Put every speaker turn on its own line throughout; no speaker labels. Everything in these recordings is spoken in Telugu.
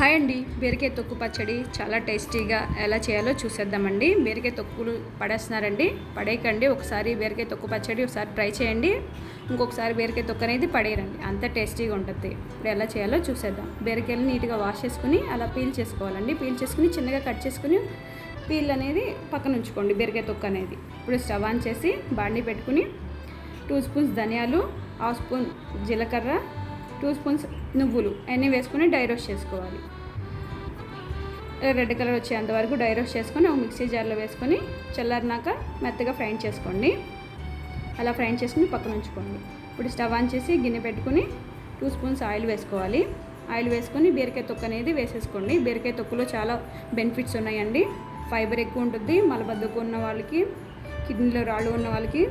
హాయ్ అండి. బీరకాయ తొక్కు పచ్చడి చాలా టేస్టీగా ఎలా చేయాలో చూసేద్దామండి. బీరకాయ తొక్కులు పడేస్తున్నారండి. పడేయకండి. ఒకసారి బీరకాయ తొక్కు పచ్చడి ఒకసారి ట్రై చేయండి. ఇంకొకసారి బీరకాయ తొక్కు అనేది పడేయరండి. అంత టేస్టీగా ఉంటుంది. ఇప్పుడు ఎలా చేయాలో చూసేద్దాం. బీరకాయలు నీట్గా వాష్ చేసుకుని అలా పీల్ చేసుకోవాలండి. పీల్ చేసుకుని చిన్నగా కట్ చేసుకుని పీల్ అనేది పక్కన ఉంచుకోండి బీరకాయ తొక్కు అనేది. ఇప్పుడు స్టవ్ ఆన్ చేసి బాండి పెట్టుకుని టూ స్పూన్స్ ధనియాలు హాఫ్ స్పూన్ జీలకర్ర టూ స్పూన్స్ నువ్వులు అన్నీ వేసుకొని డై రోస్ట్ చేసుకోవాలి. రెడ్ కలర్ వచ్చేంత వరకు డై రోస్ట్ చేసుకొని ఒక మిక్సీ జార్లో వేసుకొని చల్లారినాక మెత్తగా ఫ్రై చేసుకోండి. అలా ఫ్రై చేసుకుని పక్కన ఉంచుకోండి. ఇప్పుడు స్టవ్ ఆన్ చేసి గిన్నె పెట్టుకుని టూ స్పూన్స్ ఆయిల్ వేసుకోవాలి. ఆయిల్ వేసుకొని బీరకాయ తొక్కు అనేది వేసేసుకోండి. బీరకాయ తొక్కులో చాలా బెనిఫిట్స్ ఉన్నాయండి. ఫైబర్ ఎక్కువ ఉంటుంది. మలబద్ధకం ఉన్న వాళ్ళకి కిడ్నీలో రాళ్ళు ఉన్న వాళ్ళకి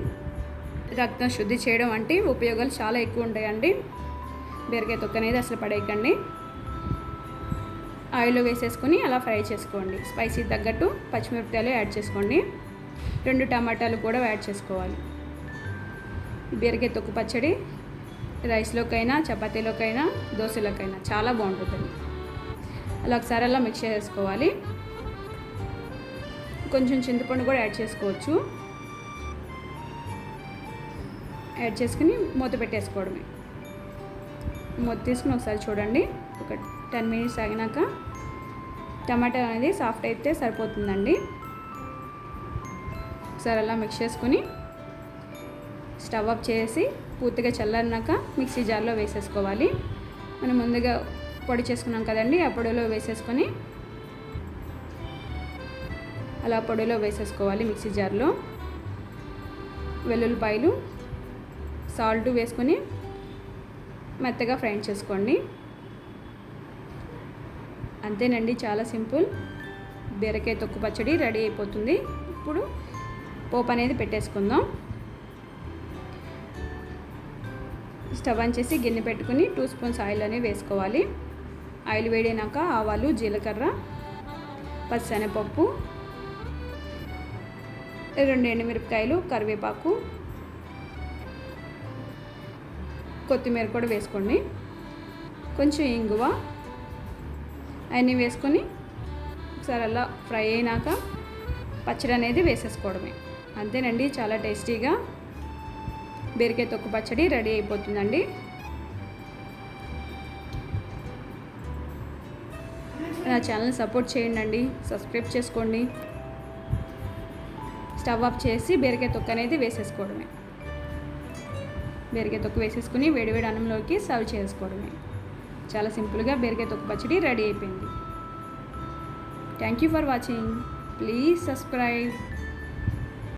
రక్తం శుద్ధి చేయడం వంటి ఉపయోగాలు చాలా ఎక్కువ ఉంటాయండి. బీరకాయ తొక్క అనేది అసలు పడేయకండి. ఆయిల్లో వేసేసుకొని అలా ఫ్రై చేసుకోండి. స్పైసీ తగ్గట్టు పచ్చిమిరపకాయలు యాడ్ చేసుకోండి. రెండు టమాటాలు కూడా యాడ్ చేసుకోవాలి. బీరకాయ తొక్కు పచ్చడి రైస్లోకైనా చపాతీలోకైనా దోశలోకైనా చాలా బాగుంటుందండి అలా ఒకసారి అలా మిక్స్ చేసుకోవాలి. కొంచెం చింతపండు కూడా యాడ్ చేసుకోవచ్చు. యాడ్ చేసుకుని మూత పెట్టేసుకోవడమే. మూత తీసుకుని ఒకసారి చూడండి. ఒక టెన్ మినిట్స్ ఆగినాక టమాటా అనేది సాఫ్ట్ అయితే సరిపోతుందండి. ఒకసారి అలా మిక్స్ చేసుకుని స్టవ్ ఆఫ్ చేసి పూర్తిగా చల్లారినాక మిక్సీ జార్లో వేసేసుకోవాలి. మనం ముందుగా పొడి చేసుకున్నాం కదండి ఆ పొడిలో వేసేసుకొని అలా పొడిలో వేసేసుకోవాలి మిక్సీ జార్లో. వెల్లుల్లిపాయలు సాల్ట్ వేసుకొని మెత్తగా ఫ్రై చేసుకోండి. అంతేనండి చాలా సింపుల్. బీరకాయ తొక్కు పచ్చడి రెడీ అయిపోతుంది. ఇప్పుడు పోపు అనేది పెట్టేసుకుందాం. స్టవ్ ఆన్ చేసి గిన్నె పెట్టుకుని టూ స్పూన్స్ ఆయిల్ అనేవి వేసుకోవాలి. ఆయిల్ వేడినాక ఆవాలు జీలకర్ర పచ్చనపప్పు రెండు ఎండుమిరపకాయలు కరివేపాకు కొత్తిమీర కూడా వేసుకోండి. కొంచెం ఇంగువ. అన్నీ వేసుకొని ఒకసారి అలా ఫ్రై అయినాక పచ్చడి అనేది వేసేసుకోవడమే. అంతేనండి చాలా టేస్టీగా బీరకాయ తొక్కు పచ్చడి రెడీ అయిపోతుందండి. నా ఛానల్ సపోర్ట్ చేయండి అండి సబ్స్క్రైబ్ చేసుకోండి. స్టవ్ ఆఫ్ చేసి బీరకాయ తొక్క అనేది వేసేసుకోవడమే. బెరిగే తొక్కు వేసేసుకుని వేడివేడి అన్నంలోకి సర్వ్ చేసుకోవడమే. చాలా సింపుల్గా బీరకాయ తొక్కు పచ్చడి రెడీ అయిపోయింది. Thank you for watching. Please subscribe.